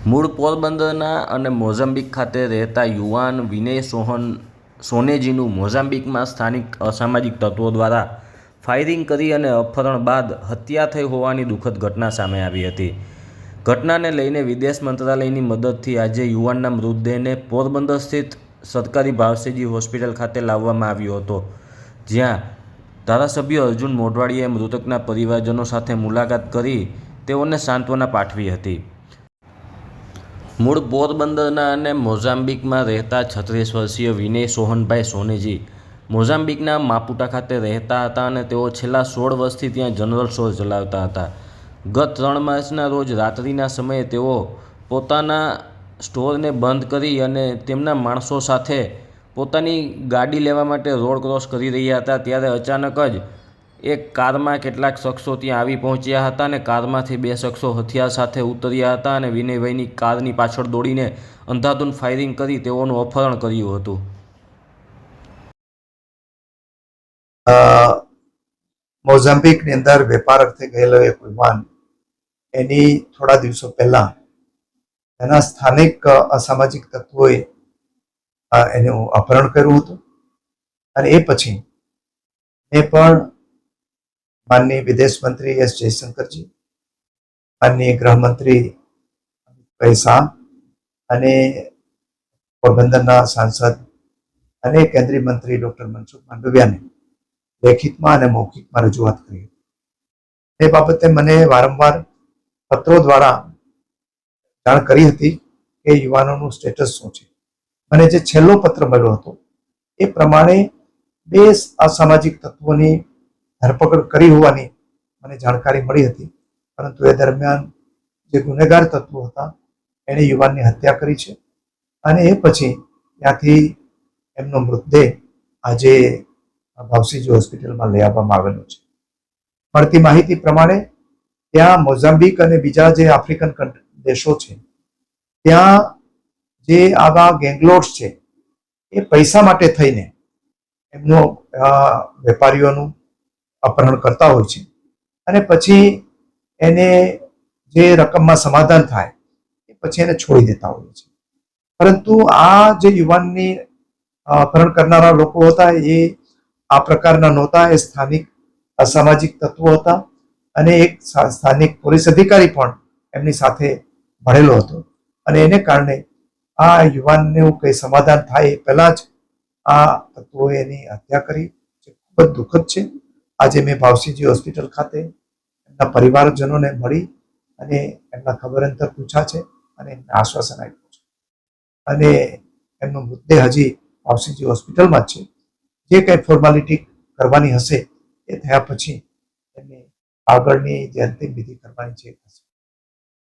મૂળ પોરબંદરના અને મોઝામ્બિક ખાતે રહેતા યુવાન વિનય સોહન, સોનેજીનું મોઝામ્બિકમાં સ્થાનિક અસામાજિક તત્વો દ્વારા ફાયરિંગ કરી અને અપહરણ બાદ હત્યા થઈ હોવાની દુઃખદ ઘટના સામે આવી હતી. ઘટનાને લઈને વિદેશ મંત્રાલયની મદદથી આજે યુવાનના મૃતદેહને પોરબંદર સ્થિત સરકારી ભાવસેજી હોસ્પિટલ ખાતે લાવવામાં આવ્યો હતો. જ્યાં ધારાસભ્ય અર્જુન મોઢવાડીએ મૃતકના પરિવારજનો સાથે મુલાકાત કરી તેઓને સાંત્વના પાઠવી હતી. મૂળ પોરબંદરના અને મોઝામ્બિકમાં રહેતા છત્રીસ વર્ષીય વિનય સોહનભાઈ સોનેજી મોઝામ્બિકના માપુટા ખાતે રહેતા હતા અને તેઓ છેલ્લા સોળ વર્ષથી ત્યાં જનરલ સ્ટોર ચલાવતા હતા. ગત ત્રણ માર્ચના રોજ રાત્રિના સમયે તેઓ પોતાના સ્ટોરને બંધ કરી અને તેમના માણસો સાથે પોતાની ગાડી લેવા માટે રોડ ક્રોસ કરી રહ્યા હતા. ત્યારે અચાનક જ એક કારમાં કેટલાક શખ્સો ત્યાં આવી પહોંચ્યા હતા અને કારમાંથી બે શખ્સો હથિયાર સાથે ઉતર્યા હતા અને વિનયભાઈની કારની પાછળ દોડીને અંધાધૂંધ ફાયરિંગ કરી તેઓનું અપહરણ કર્યું હતું. મોઝામ્બિકની અંદર વેપાર અર્થે ગયેલો એક વિમાન એની થોડા દિવસો પહેલા એના સ્થાનિક અસામાજિક તત્વોએ એનું અપહરણ કર્યું હતું અને એ પછી એ પણ માનનીય વિદેશ મંત્રી એસ જયશંકરજી, માનનીય ગૃહમંત્રી અમિતભાઈ શાહ અને પોરબંદરના સાંસદ અને કેન્દ્રીય મંત્રી ડોક્ટર મનસુખ માંડવિયાને લેખિતમાં અને મૌખિકમાં રજૂઆત કરી હતી. એ બાબતે મને વારંવાર પત્રો દ્વારા જાણ કરી હતી કે યુવાનોનું સ્ટેટસ શું છે. મને જે છેલ્લો પત્ર મળ્યો હતો એ પ્રમાણે બે અસામાજિક તત્વોની ધરપકડ કરી હોવાની મને જાણકારી મળી હતી. પરંતુ એ દરમિયાન જે ગુનેગાર તત્વો હતા, એણે યુવાનની હત્યા કરી છે અને એ પછી ત્યાંથી એમનો મૃતદેહ આજે ભાવસીજી હોસ્પિટલમાં લઈ આવવામાં આવેલો છે. મળતી માહિતી પ્રમાણે ત્યાં મોઝામ્બિક અને બીજા જે આફ્રિકન દેશો છે, ત્યાં જે આવા ગેંગલોર્સ છે, એ પૈસા માટે થઈને એમનો વેપારીઓનું અપહરણ કરતા હોય છે. અને પછી એને જે રકમમાં સમાધાન થાય, એ પછી એને છોડી દેતા હોય છે. પરંતુ આ જે યુવાનની અપહરણ કરનારા લોકો હતા, એ આ પ્રકારના નહોતા. એ સ્થાનિક અસામાજિક તત્વો હતા અને એક સ્થાનિક પોલીસ અધિકારી પણ એમની સાથે ભળેલો હતો. અને એને કારણે આ યુવાનનું કંઈ સમાધાન થાય એ પહેલા જ આ તત્વોએ એની હત્યા કરી, જે ખૂબ જ દુઃખદ છે. આજે મેં ભાવસિંહજી હોસ્પિટલ ખાતે એમના પરિવારજનોને મળી અને એમના ખબર અંતર પૂછ્યા છે અને એમને આશ્વાસન આપ્યું છે. અને એમનો મૃતદેહ હજી ભાવસીજી હોસ્પિટલમાં જ છે. જે કંઈ ફોર્માલિટી કરવાની હશે એ થયા પછી એમની આગળની જે અંતિમ વિધિ કરવાની છે